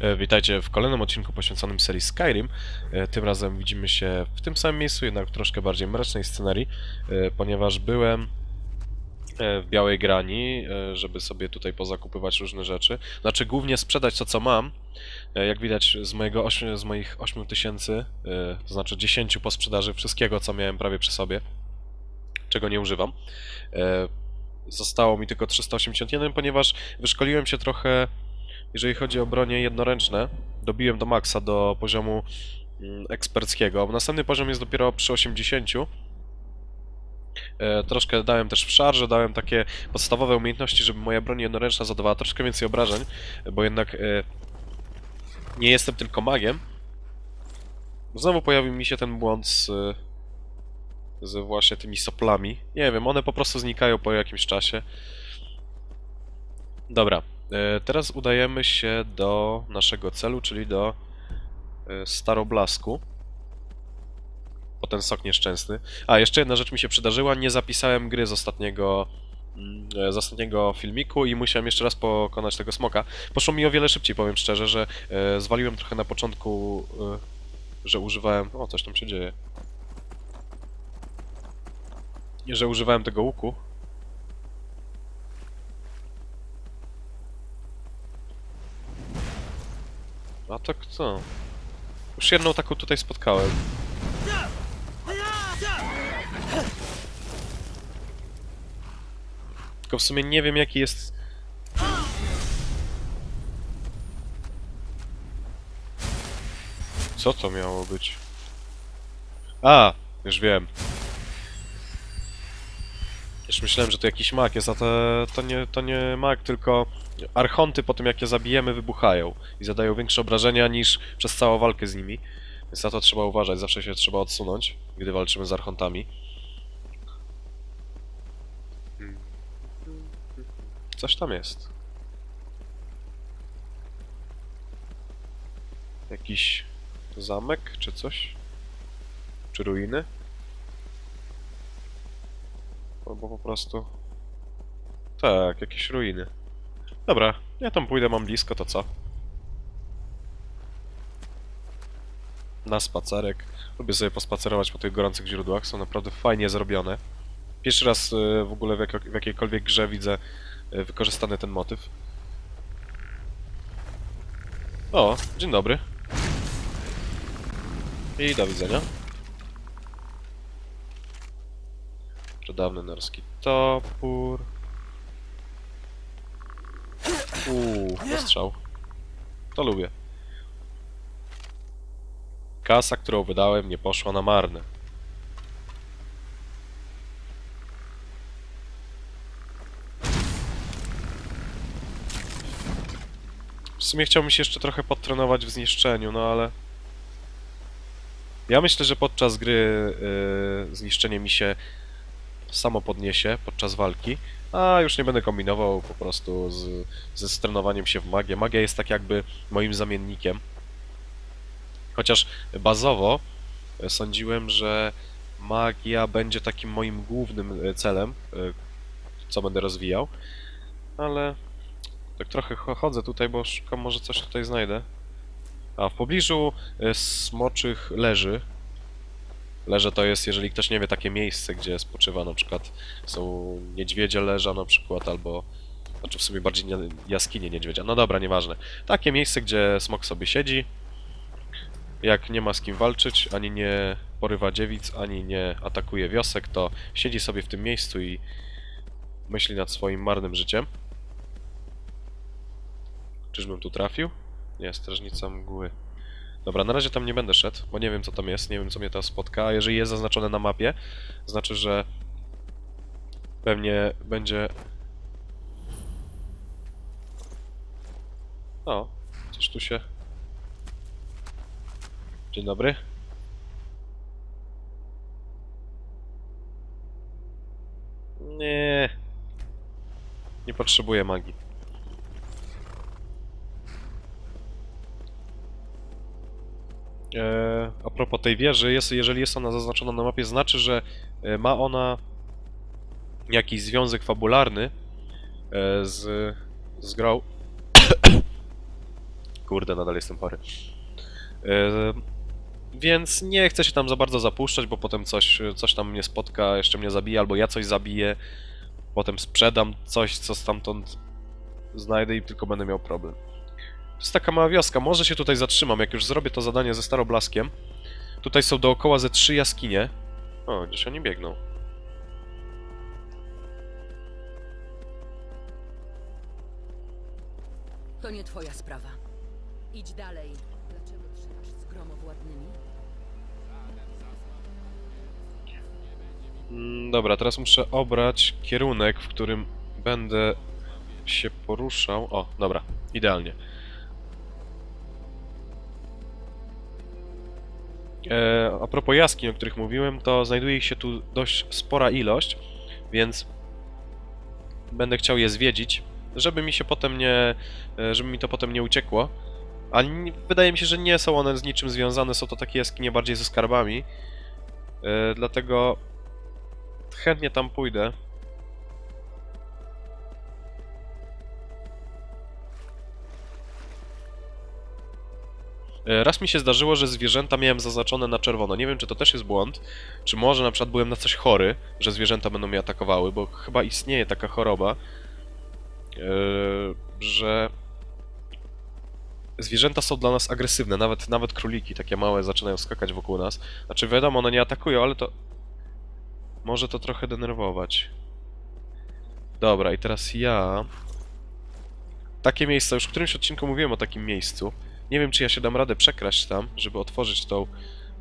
E, Witajcie w kolejnym odcinku poświęconym serii Skyrim. E, Tym razem widzimy się w tym samym miejscu, jednak w troszkę bardziej mrocznej scenarii, e, ponieważ byłem w Białej Grani, żeby sobie tutaj pozakupywać różne rzeczy. Znaczy głównie sprzedać to, co mam. Jak widać z, mojego ośmiu, z moich 8 tysięcy, to znaczy 10 po sprzedaży wszystkiego, co miałem prawie przy sobie, czego nie używam. Zostało mi tylko 381, ponieważ wyszkoliłem się trochę jeżeli chodzi o bronie jednoręczne, dobiłem do maksa, do poziomu mm, eksperckiego. Następny poziom jest dopiero przy 80. E, troszkę dałem też w szarże, dałem takie podstawowe umiejętności, żeby moja broń jednoręczna zadawała troszkę więcej obrażeń, bo jednak e, nie jestem tylko magiem. Znowu pojawił mi się ten błąd z, z właśnie tymi soplami. Nie wiem, one po prostu znikają po jakimś czasie. Dobra, teraz udajemy się do naszego celu, czyli do e, Staroblasku. Po ten sok nieszczęsny. A, jeszcze jedna rzecz mi się przydarzyła. Nie zapisałem gry z ostatniego, mm, e, z ostatniego filmiku i musiałem jeszcze raz pokonać tego smoka. Poszło mi o wiele szybciej, powiem szczerze, że e, zwaliłem trochę na początku, e, że używałem... O, coś tam się dzieje. Że używałem tego łuku. A to kto? Już jedną taką tutaj spotkałem. Tylko w sumie nie wiem jaki jest... Co to miało być? A, już wiem. Już myślałem, że to jakiś mag jest, a to, to, nie, to nie mag, tylko archonty po tym jak je zabijemy wybuchają i zadają większe obrażenia niż przez całą walkę z nimi. Więc na to trzeba uważać, zawsze się trzeba odsunąć, gdy walczymy z archontami. Coś tam jest. Jakiś zamek czy coś? Czy ruiny? Albo po prostu... Tak, jakieś ruiny. Dobra, ja tam pójdę, mam blisko, to co? Na spacerek. Lubię sobie pospacerować po tych gorących źródłach, są naprawdę fajnie zrobione. Pierwszy raz y, w ogóle w, jak, w jakiejkolwiek grze widzę y, wykorzystany ten motyw. O, dzień dobry. I do widzenia. Przedawny norski topór. Uuu, postrzał. To lubię. Kasa, którą wydałem, nie poszła na marne. W sumie chciałbym się jeszcze trochę podtrenować w zniszczeniu, no ale... Ja myślę, że podczas gry yy, zniszczenie mi się samo podniesie podczas walki, a już nie będę kombinował po prostu z, ze strenowaniem się w magię. Magia jest tak jakby moim zamiennikiem. Chociaż bazowo e, sądziłem, że magia będzie takim moim głównym e, celem, e, co będę rozwijał, ale tak trochę cho- chodzę tutaj, bo szukam, może coś tutaj znajdę. A w pobliżu smoczych leży. Leże to jest, jeżeli ktoś nie wie, takie miejsce, gdzie spoczywa na przykład są niedźwiedzie leża na przykład, albo znaczy w sumie bardziej nie, jaskinie niedźwiedzia. No dobra, nieważne. Takie miejsce, gdzie smok sobie siedzi, jak nie ma z kim walczyć, ani nie porywa dziewic, ani nie atakuje wiosek, to siedzi sobie w tym miejscu i myśli nad swoim marnym życiem. Czyżbym tu trafił? Nie, strażnica mgły. Dobra, na razie tam nie będę szedł, bo nie wiem co tam jest, nie wiem co mnie tam spotka, a jeżeli jest zaznaczone na mapie, znaczy, że pewnie będzie... O, coś tu się... Dzień dobry. Nie. Nie potrzebuję magii. Eee, a propos tej wieży, jest, jeżeli jest ona zaznaczona na mapie, znaczy, że e, ma ona jakiś związek fabularny e, z, z grą Kurde, nadal jestem chory. Yy, więc nie chcę się tam za bardzo zapuszczać, bo potem coś, coś tam mnie spotka, jeszcze mnie zabije, albo ja coś zabiję. Potem sprzedam coś, co stamtąd znajdę i tylko będę miał problem. To jest taka mała wioska, może się tutaj zatrzymam, jak już zrobię to zadanie ze Staroblaskiem. Tutaj są dookoła ze trzy jaskinie. O, gdzieś oni biegną. To nie twoja sprawa. Idź dalej. Dlaczego trzymasz z gromowładnymi? Mm, Dobra, teraz muszę obrać kierunek, w którym będę się poruszał. O, dobra, idealnie. A propos jaskiń, o których mówiłem, to znajduje się tu dość spora ilość, więc będę chciał je zwiedzić, żeby mi się potem nie, e, żeby mi to potem nie uciekło. A wydaje mi się, że nie są one z niczym związane, są to takie jaskinie bardziej ze skarbami. E, dlatego chętnie tam pójdę. Raz mi się zdarzyło, że zwierzęta miałem zaznaczone na czerwono. Nie wiem, czy to też jest błąd, czy może na przykład byłem na coś chory, że zwierzęta będą mnie atakowały, bo chyba istnieje taka choroba, e, że zwierzęta są dla nas agresywne, nawet, nawet króliki takie małe zaczynają skakać wokół nas. Znaczy wiadomo, one nie atakują, ale to może to trochę denerwować. Dobra, i teraz ja... Takie miejsce, już w którymś odcinku mówiłem o takim miejscu. Nie wiem, czy ja się dam radę przekraść tam, żeby otworzyć tą...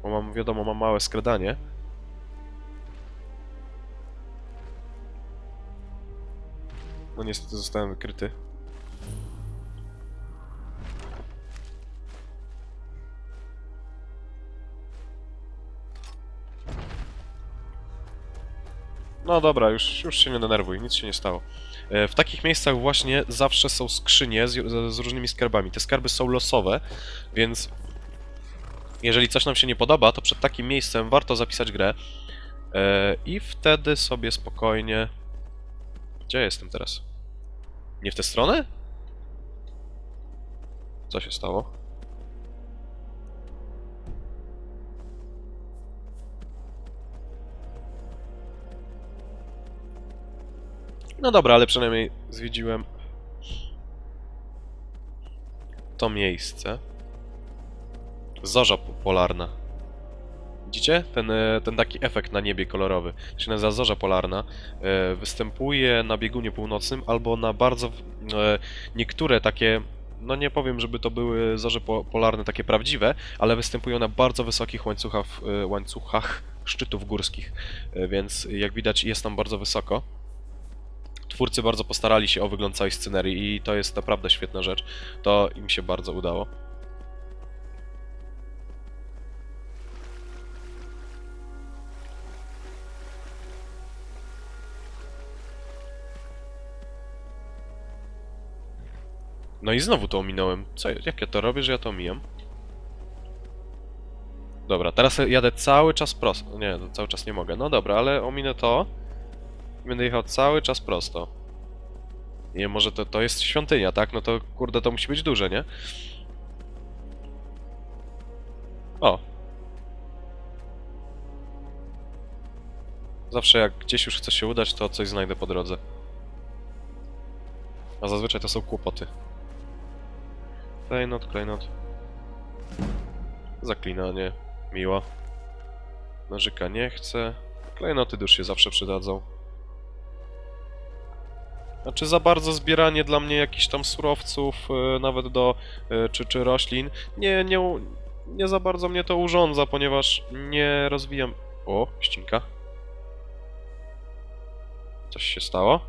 Bo mam, wiadomo, mam małe skradanie. No niestety zostałem wykryty. No dobra, już, już się nie denerwuj, nic się nie stało. E, W takich miejscach właśnie zawsze są skrzynie z, z, różnymi skarbami. Te skarby są losowe, więc jeżeli coś nam się nie podoba, to przed takim miejscem warto zapisać grę e, i wtedy sobie spokojnie... Gdzie ja jestem teraz? Nie w tę stronę? Co się stało? No dobra, ale przynajmniej zwiedziłem to miejsce. Zorza po- polarna. Widzicie? Ten, e, ten taki efekt na niebie kolorowy. Się nazywa zorza polarna. E, Występuje na biegunie północnym albo na bardzo... e, Niektóre takie... No nie powiem, żeby to były zorze po- polarne takie prawdziwe, ale występują na bardzo wysokich łańcuchach, łańcuchach szczytów górskich. Więc jak widać jest tam bardzo wysoko twórcy bardzo postarali się o wygląd całej scenerii i to jest naprawdę świetna rzecz. To im się bardzo udało. No i znowu to ominąłem. Co, jak ja to robię, że ja to omijam? Dobra, teraz jadę cały czas prosto. Nie, to cały czas nie mogę. No dobra, ale ominę to. Będę jechał cały czas prosto. Nie, może to, to jest świątynia, tak? No to kurde, to musi być duże, nie? O. Zawsze jak gdzieś już chcę się udać, to coś znajdę po drodze. A zazwyczaj to są kłopoty. Klejnot, klejnot. Zaklinanie. Miło. Nożyka nie chcę. Klejnoty już się zawsze przydadzą. Znaczy za bardzo zbieranie dla mnie jakichś tam surowców, e, nawet do, e, czy, czy roślin, nie, nie, nie za bardzo mnie to urządza, ponieważ nie rozwijam... O, ścinka. Coś się stało?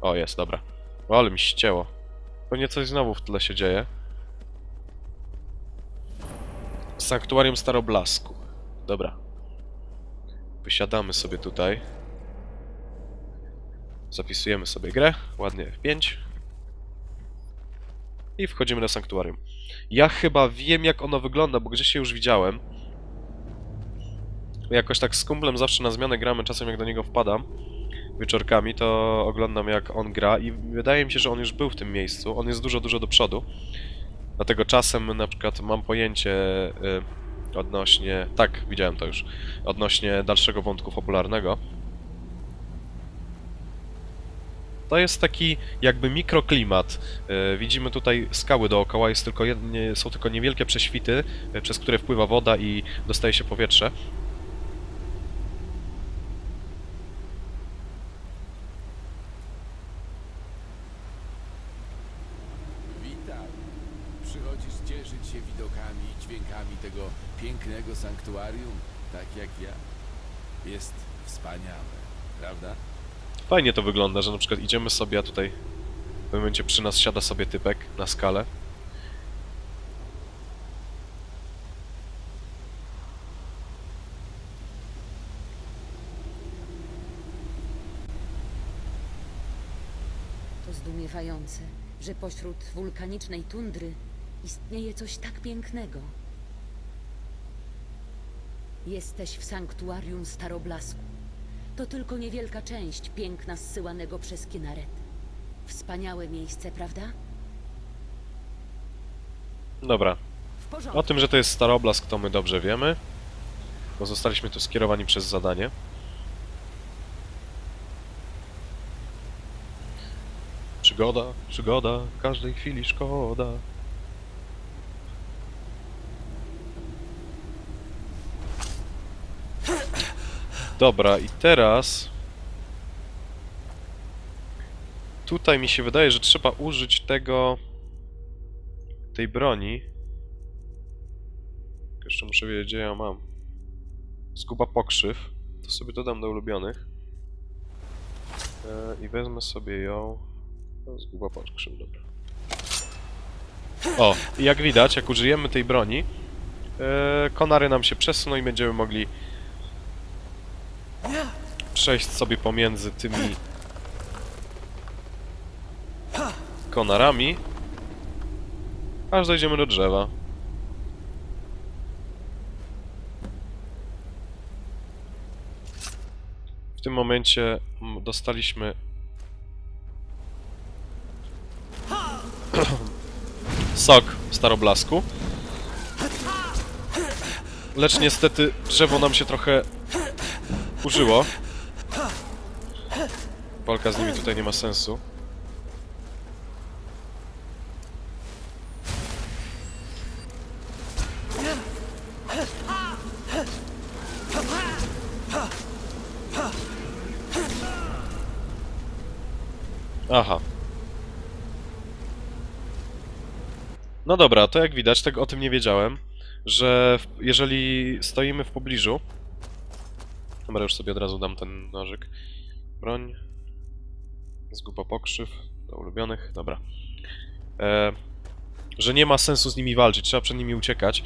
O, jest, dobra. O, ale mi ścięło. Pewnie coś znowu w tle się dzieje. Sanktuarium Staroblasku. Dobra. Wysiadamy sobie tutaj. Zapisujemy sobie grę, ładnie F5. I wchodzimy do sanktuarium. Ja chyba wiem jak ono wygląda, bo gdzieś się już widziałem. Jakoś tak z kumplem zawsze na zmianę gramy, czasem jak do niego wpadam wieczorkami, to oglądam jak on gra i wydaje mi się, że on już był w tym miejscu. On jest dużo, dużo do przodu. Dlatego czasem na przykład mam pojęcie y, odnośnie... Tak, widziałem to już. Odnośnie dalszego wątku fabularnego. To jest taki jakby mikroklimat. Y, widzimy tutaj skały dookoła, jest tylko jednie, są tylko niewielkie prześwity, y, przez które wpływa woda i dostaje się powietrze. Witaj. Przychodzisz cieszyć się widokami i dźwiękami tego pięknego sanktuarium, tak jak ja. Jest wspaniałe, prawda? Fajnie to wygląda, że na przykład idziemy sobie, a tutaj w momencie przy nas siada sobie typek na skalę. To zdumiewające, że pośród wulkanicznej tundry istnieje coś tak pięknego. Jesteś w sanktuarium Staroblasku. To tylko niewielka część piękna zsyłanego przez Kinaret. Wspaniałe miejsce, prawda? Dobra, W o tym, że to jest Staroblask to my dobrze wiemy, bo zostaliśmy tu skierowani przez zadanie. Przygoda, przygoda, każdej chwili szkoda. Dobra, i teraz... Tutaj mi się wydaje, że trzeba użyć tego... tej broni. Jeszcze muszę wiedzieć, gdzie ja mam. Zguba pokrzyw. To sobie dodam do ulubionych. E, I wezmę sobie ją. No, Zguba pokrzyw, dobra. O, jak widać, jak użyjemy tej broni, e, konary nam się przesuną i będziemy mogli przejść sobie pomiędzy tymi konarami, aż dojdziemy do drzewa. W tym momencie dostaliśmy sok staroblasku. Lecz niestety drzewo nam się trochę użyło. Walka z nimi tutaj nie ma sensu. Aha. No dobra, to jak widać, tego o tym nie wiedziałem, że w, jeżeli stoimy w pobliżu... Dobra, już sobie od razu dam ten nożyk. Broń. Zguba pokrzyw. Do ulubionych. Dobra. E, że nie ma sensu z nimi walczyć, trzeba przed nimi uciekać,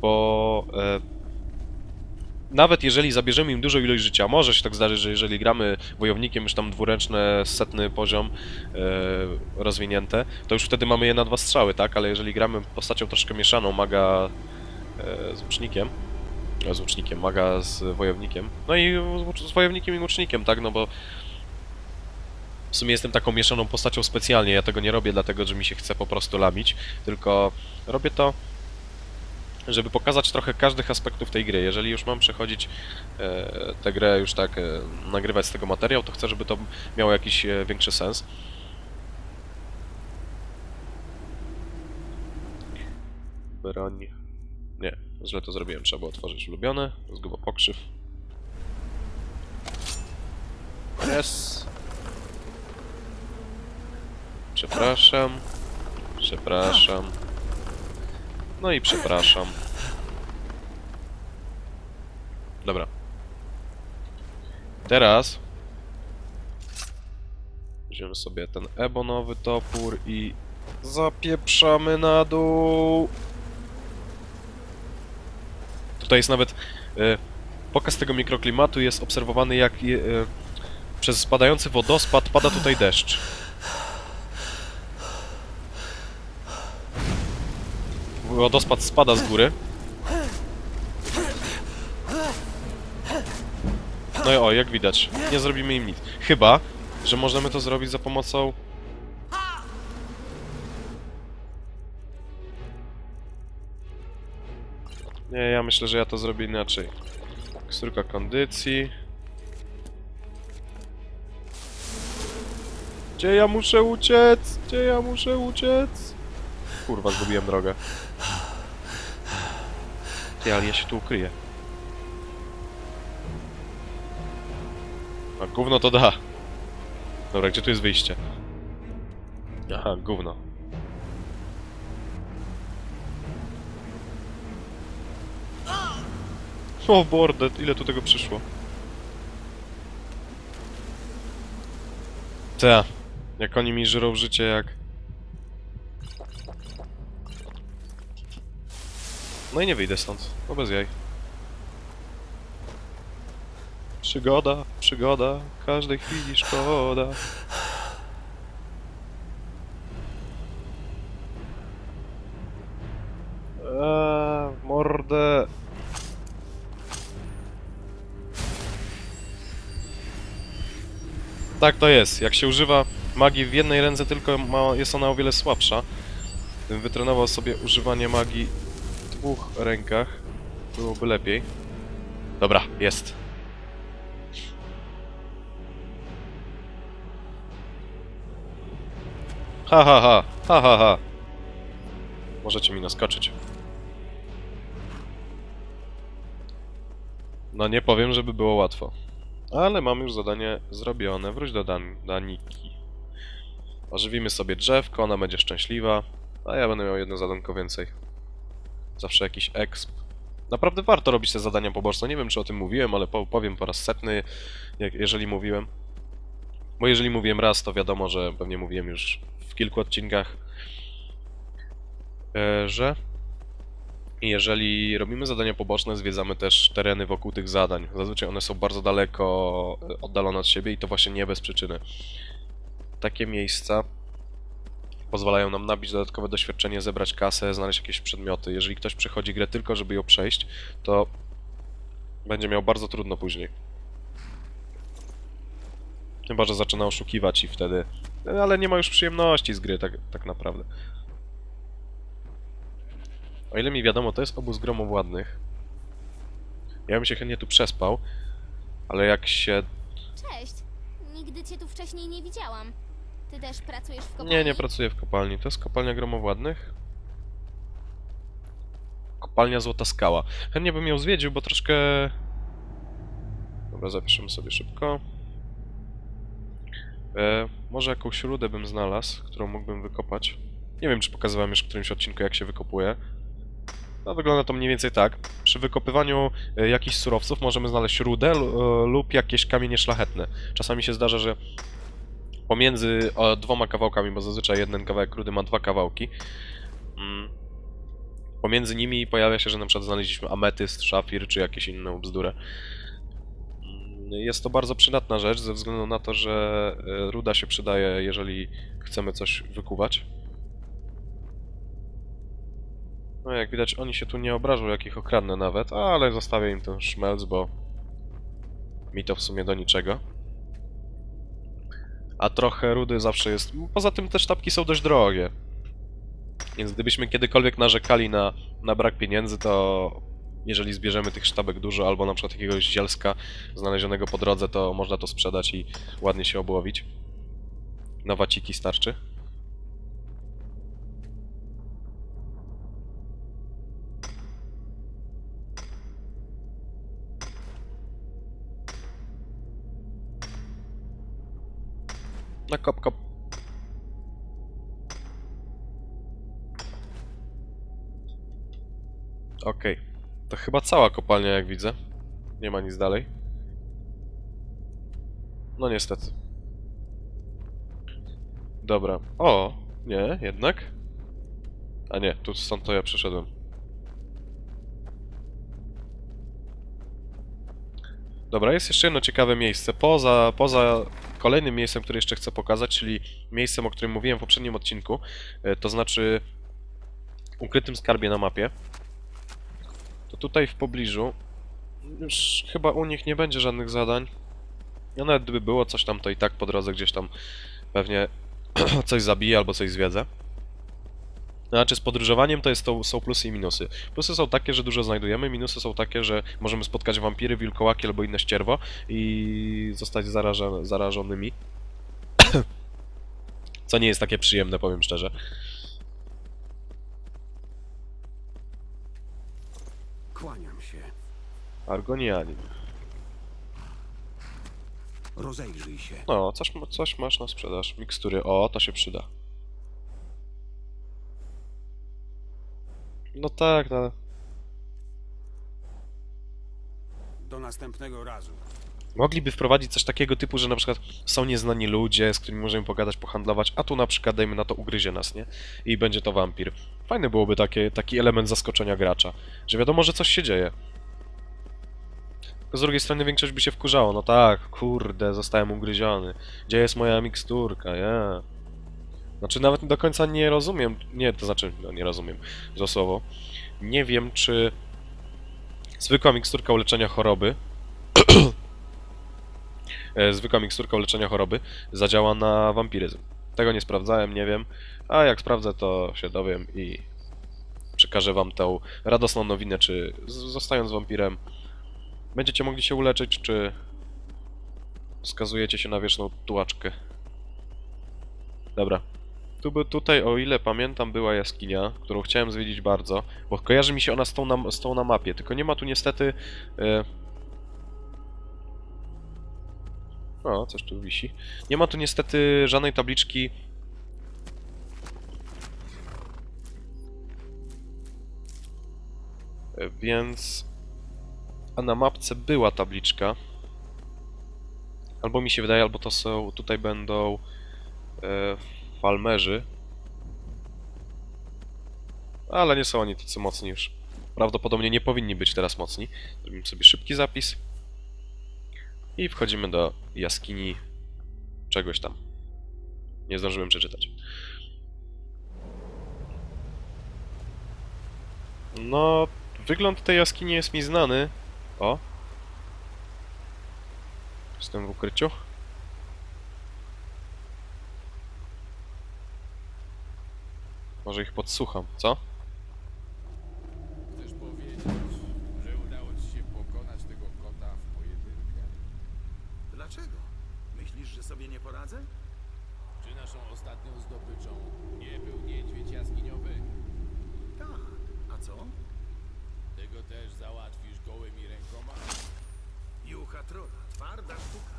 bo e, nawet jeżeli zabierzemy im dużą ilość życia, może się tak zdarzyć, że jeżeli gramy wojownikiem już tam dwuręczne, setny poziom e, rozwinięte, to już wtedy mamy je na dwa strzały, tak? Ale jeżeli gramy postacią troszkę mieszaną, maga e, z łucznikiem, e, z łucznikiem, maga z wojownikiem, no i z wojownikiem i łucznikiem, tak? No bo w sumie jestem taką mieszaną postacią specjalnie, ja tego nie robię dlatego, że mi się chce po prostu lamić, tylko robię to żeby pokazać trochę każdych aspektów tej gry. Jeżeli już mam przechodzić e, tę grę, już tak e, nagrywać z tego materiał, to chcę, żeby to miało jakiś e, większy sens. Broń. Nie, źle to zrobiłem. Trzeba było otworzyć ulubione. Zguba pokrzyw. Yes. Przepraszam. Przepraszam. No i przepraszam. Dobra. Teraz weźmiemy sobie ten ebonowy topór i zapieprzamy na dół. Tutaj jest nawet e, pokaz tego mikroklimatu jest obserwowany jak je, e, przez spadający wodospad pada tutaj deszcz. Wodospad spada z góry. No i o, jak widać, nie zrobimy im nic. Chyba, że możemy to zrobić za pomocą... Nie, ja myślę, że ja to zrobię inaczej. Kstórka kondycji. Gdzie ja muszę uciec? Gdzie ja muszę uciec? Kurwa, zgubiłem drogę. Ty, ale ja się tu ukryję. A gówno to da. Dobra, gdzie tu jest wyjście? Aha, gówno. O bordę, ile tu tego przyszło? Ta, jak oni mi żrą życie jak... No i nie wyjdę stąd, no bez jaj. Przygoda, przygoda, każdej chwili szkoda. Eee, mordę. Tak to jest. Jak się używa magii w jednej ręce, tylko ma, jest ona o wiele słabsza. Gdybym wytrenował sobie używanie magii dwóch rękach, byłoby lepiej. Dobra, jest. Ha ha ha, ha ha ha. Możecie mi naskoczyć. No nie powiem, żeby było łatwo. Ale mam już zadanie zrobione. Wróć do Dan Daniki. Ożywimy sobie drzewko, ona będzie szczęśliwa. A ja będę miał jedno zadanko więcej. Zawsze jakiś exp. Naprawdę warto robić te zadania poboczne. Nie wiem, czy o tym mówiłem, ale po powiem po raz setny, jak, jeżeli mówiłem. Bo jeżeli mówiłem raz, to wiadomo, że pewnie mówiłem już w kilku odcinkach, e, że jeżeli robimy zadania poboczne, zwiedzamy też tereny wokół tych zadań. Zazwyczaj one są bardzo daleko e, oddalone od siebie i to właśnie nie bez przyczyny. Takie miejsca pozwalają nam nabić dodatkowe doświadczenie, zebrać kasę, znaleźć jakieś przedmioty. Jeżeli ktoś przechodzi grę tylko, żeby ją przejść, to będzie miał bardzo trudno później. Chyba, że zaczyna oszukiwać i wtedy... Ale nie ma już przyjemności z gry, tak, tak naprawdę. O ile mi wiadomo, to jest obóz gromowładnych. Ja bym się chętnie tu przespał, ale jak się... Cześć. Nigdy cię tu wcześniej nie widziałam. Ty też pracujesz w kopalni? Nie, nie pracuję w kopalni. To jest kopalnia gromowładnych. Kopalnia Złota Skała. Chętnie bym ją zwiedził, bo troszkę... Dobra, zapiszemy sobie szybko. E, może jakąś rudę bym znalazł, którą mógłbym wykopać. Nie wiem, czy pokazywałem już w którymś odcinku, jak się wykopuje. No, wygląda to mniej więcej tak. Przy wykopywaniu e, jakichś surowców możemy znaleźć rudę e, lub jakieś kamienie szlachetne. Czasami się zdarza, że pomiędzy dwoma kawałkami, bo zazwyczaj jeden kawałek rudy ma dwa kawałki. Mm. Pomiędzy nimi pojawia się, że na przykład znaleźliśmy ametyst, szafir czy jakieś inną bzdurę. Mm, Jest to bardzo przydatna rzecz, ze względu na to, że e, ruda się przydaje, jeżeli chcemy coś wykuwać. No jak widać, oni się tu nie obrażą, jak ich okradnę nawet, ale zostawię im ten szmelc, bo mi to w sumie do niczego. A trochę rudy zawsze jest. Poza tym te sztabki są dość drogie. Więc gdybyśmy kiedykolwiek narzekali na, na brak pieniędzy, to jeżeli zbierzemy tych sztabek dużo, albo na przykład jakiegoś zielska znalezionego po drodze, to można to sprzedać i ładnie się obłowić. Na waciki starczy. Na kop, kop. Okej. To chyba cała kopalnia, jak widzę. Nie ma nic dalej. No niestety. Dobra. O! Nie, jednak. A nie, tu stąd to ja przeszedłem. Dobra, jest jeszcze jedno ciekawe miejsce. Poza, poza kolejnym miejscem, które jeszcze chcę pokazać, czyli miejscem, o którym mówiłem w poprzednim odcinku, e, to znaczy ukrytym skarbie na mapie. To tutaj w pobliżu już chyba u nich nie będzie żadnych zadań. A nawet gdyby było coś tam, to i tak po drodze gdzieś tam pewnie coś zabiję albo coś zwiedzę. Znaczy z podróżowaniem to, jest, to są plusy i minusy. Plusy są takie, że dużo znajdujemy, minusy są takie, że możemy spotkać wampiry, wilkołaki albo inne ścierwo i zostać zaraża, zarażonymi. Co nie jest takie przyjemne, powiem szczerze. Kłaniam się. Argonianin. Rozejrzyj się. No, coś, coś masz na sprzedaż. Mikstury. O, to się przyda. No tak, no. Do następnego razu. Mogliby wprowadzić coś takiego typu, że na przykład są nieznani ludzie, z którymi możemy pogadać, pohandlować, a tu na przykład, dajmy na to, ugryzie nas, nie? I będzie to wampir. Fajny byłoby takie, taki element zaskoczenia gracza, że wiadomo, że coś się dzieje. Tylko z drugiej strony większość by się wkurzało, no tak, kurde, zostałem ugryziony. Gdzie jest moja miksturka, ja? Znaczy nawet do końca nie rozumiem, nie, to znaczy, no nie rozumiem, za słowo. Nie wiem, czy zwykła miksturka uleczenia choroby e, zwykła miksturka uleczenia choroby zadziała na wampiryzm. Tego nie sprawdzałem, nie wiem, a jak sprawdzę, to się dowiem i przekażę wam tę radosną nowinę, czy zostając wampirem będziecie mogli się uleczyć, czy skazujecie się na wieczną tułaczkę. Dobra. Tu by, tutaj, o ile pamiętam, była jaskinia, którą chciałem zwiedzić bardzo, bo kojarzy mi się ona z tą na, z tą na mapie, tylko nie ma tu niestety... E, O, coś tu wisi. Nie ma tu niestety żadnej tabliczki. E, Więc. A na mapce była tabliczka. Albo mi się wydaje, albo to są. Tutaj będą. E, falmerzy. Ale nie są oni tacy mocni już. Prawdopodobnie nie powinni być teraz mocni. Zrobimy sobie szybki zapis. I wchodzimy do jaskini czegoś tam. Nie zdążyłem przeczytać. No, wygląd tej jaskini jest mi znany. O. Jestem w ukryciu. Może ich podsłucham, co? Chcesz powiedzieć, że udało ci się pokonać tego kota w pojedynkę? Dlaczego? Myślisz, że sobie nie poradzę? Czy naszą ostatnią zdobyczą nie był niedźwiedź jaskiniowy? Tak. A co? Tego też załatwisz gołymi rękoma? Jucha trola. Twarda sztuka.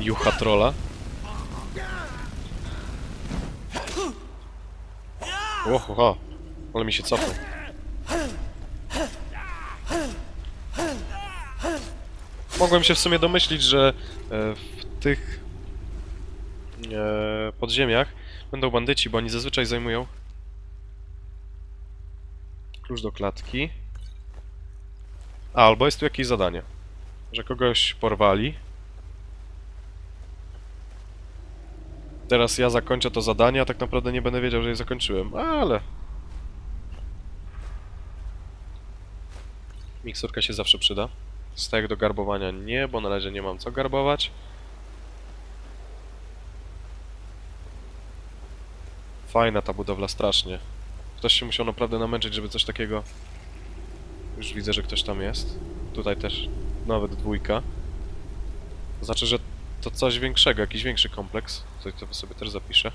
Jucha trolla. Oho, ale mi się cofnął. Mogłem się w sumie domyślić, że e, w tych e, podziemiach będą bandyci, bo oni zazwyczaj zajmują klucz do klatki. Albo jest tu jakieś zadanie, że kogoś porwali. Teraz ja zakończę to zadanie, a tak naprawdę nie będę wiedział, że je zakończyłem, ale... Miksurka się zawsze przyda. Stajek do garbowania nie, bo na razie nie mam co garbować. Fajna ta budowla, strasznie. Ktoś się musiał naprawdę namęczyć, żeby coś takiego... Już widzę, że ktoś tam jest. Tutaj też nawet dwójka. Znaczy, że to coś większego, jakiś większy kompleks. Tutaj to sobie też zapiszę.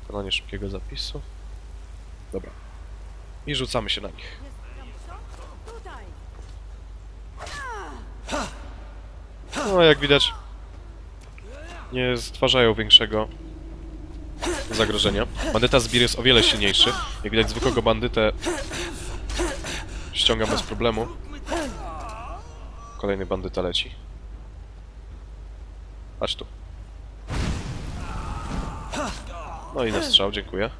Wykonanie szybkiego zapisu. Dobra. I rzucamy się na nich. No, jak widać, nie stwarzają większego zagrożenia. Bandyta Zbir jest o wiele silniejszy. Jak widać, zwykłego bandytę ściągam bez problemu. Kolejny bandyta leci. Patrz tu. No i na strzał, dziękuję.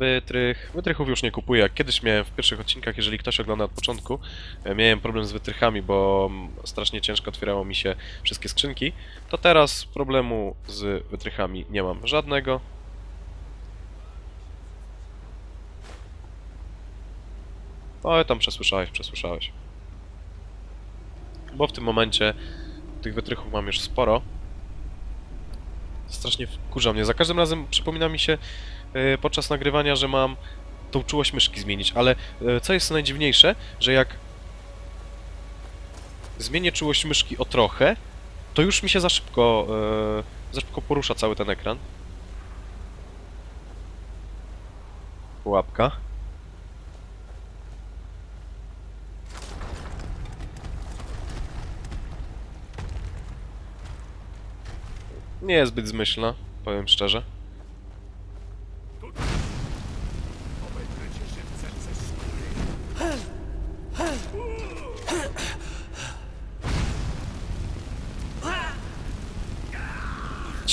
Wytrych. Wytrychów już nie kupuję. Jak kiedyś miałem w pierwszych odcinkach, jeżeli ktoś ogląda od początku, e, miałem problem z wytrychami, bo strasznie ciężko otwierało mi się wszystkie skrzynki. To teraz problemu z wytrychami nie mam żadnego. Oj, tam przesłyszałeś, przesłyszałeś. Bo w tym momencie tych wytrychów mam już sporo. Strasznie wkurza mnie. Za każdym razem przypomina mi się podczas nagrywania, że mam tą czułość myszki zmienić, ale e, co jest najdziwniejsze, że jak zmienię czułość myszki o trochę, to już mi się za szybko, e, za szybko porusza cały ten ekran. Pułapka. Nie jest zbyt zmyślna, powiem szczerze.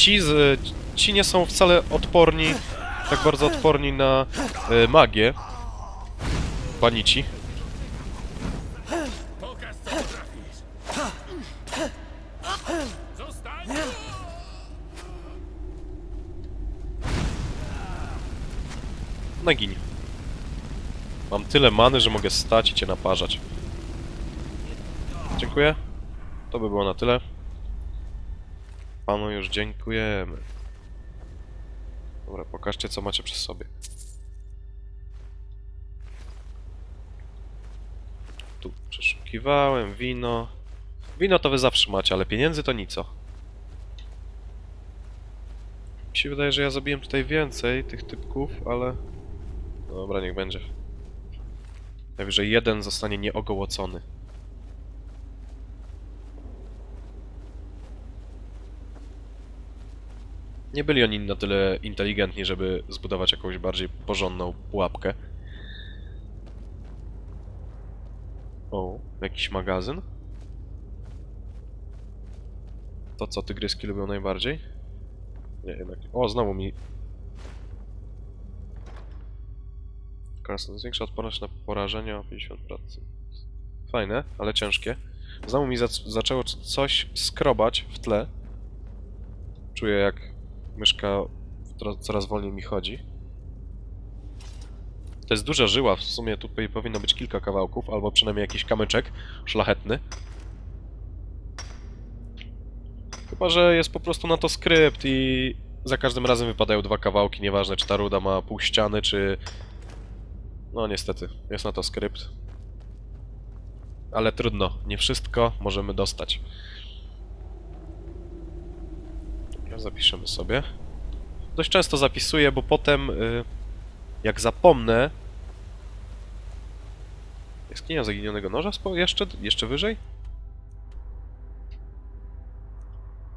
Ci, z, ci nie są wcale odporni, tak bardzo odporni na e, magię. Panici. Nagiń. Mam tyle many, że mogę stać i cię naparzać. Dziękuję. To by było na tyle. Panu już dziękujemy. Dobra, pokażcie co macie przy sobie. Tu przeszukiwałem, wino. Wino to wy zawsze macie, ale pieniędzy to nico. Mi się wydaje, że ja zabiłem tutaj więcej tych typków, ale... Dobra, niech będzie. Najwyżej jeden zostanie nieogołocony. Nie byli oni na tyle inteligentni, żeby zbudować jakąś bardziej porządną pułapkę. O, jakiś magazyn? To co tygryski lubią najbardziej? Nie, jednak. O, znowu mi Carson zwiększa odporność na porażenia o 50%. Fajne, ale ciężkie. Znowu mi zac- zaczęło coś skrobać w tle. Czuję jak myszka coraz wolniej mi chodzi. To jest duża żyła, w sumie tutaj powinno być kilka kawałków, albo przynajmniej jakiś kamyczek szlachetny. Chyba, że jest po prostu na to skrypt i za każdym razem wypadają dwa kawałki, nieważne czy ta ruda ma pół ściany, czy no niestety, jest na to skrypt. Ale trudno, nie wszystko możemy dostać. Zapiszemy sobie. Dość często zapisuję, bo potem y, jak zapomnę... Jaskinia zaginionego noża jeszcze, jeszcze wyżej?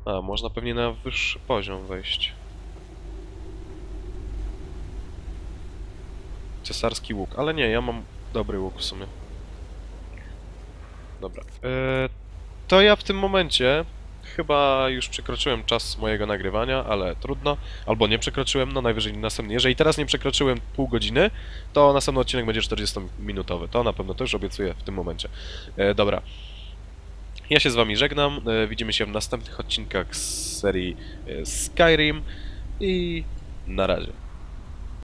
A, można pewnie na wyższy poziom wejść. Cesarski łuk, ale nie, ja mam dobry łuk w sumie. Dobra. E, to ja w tym momencie chyba już przekroczyłem czas mojego nagrywania, ale trudno. Albo nie przekroczyłem, no najwyżej następny. Jeżeli teraz nie przekroczyłem pół godziny, to następny odcinek będzie 40-minutowy. To na pewno, już obiecuję w tym momencie. E, dobra. Ja się z wami żegnam. E, widzimy się w następnych odcinkach z serii e, Skyrim i na razie.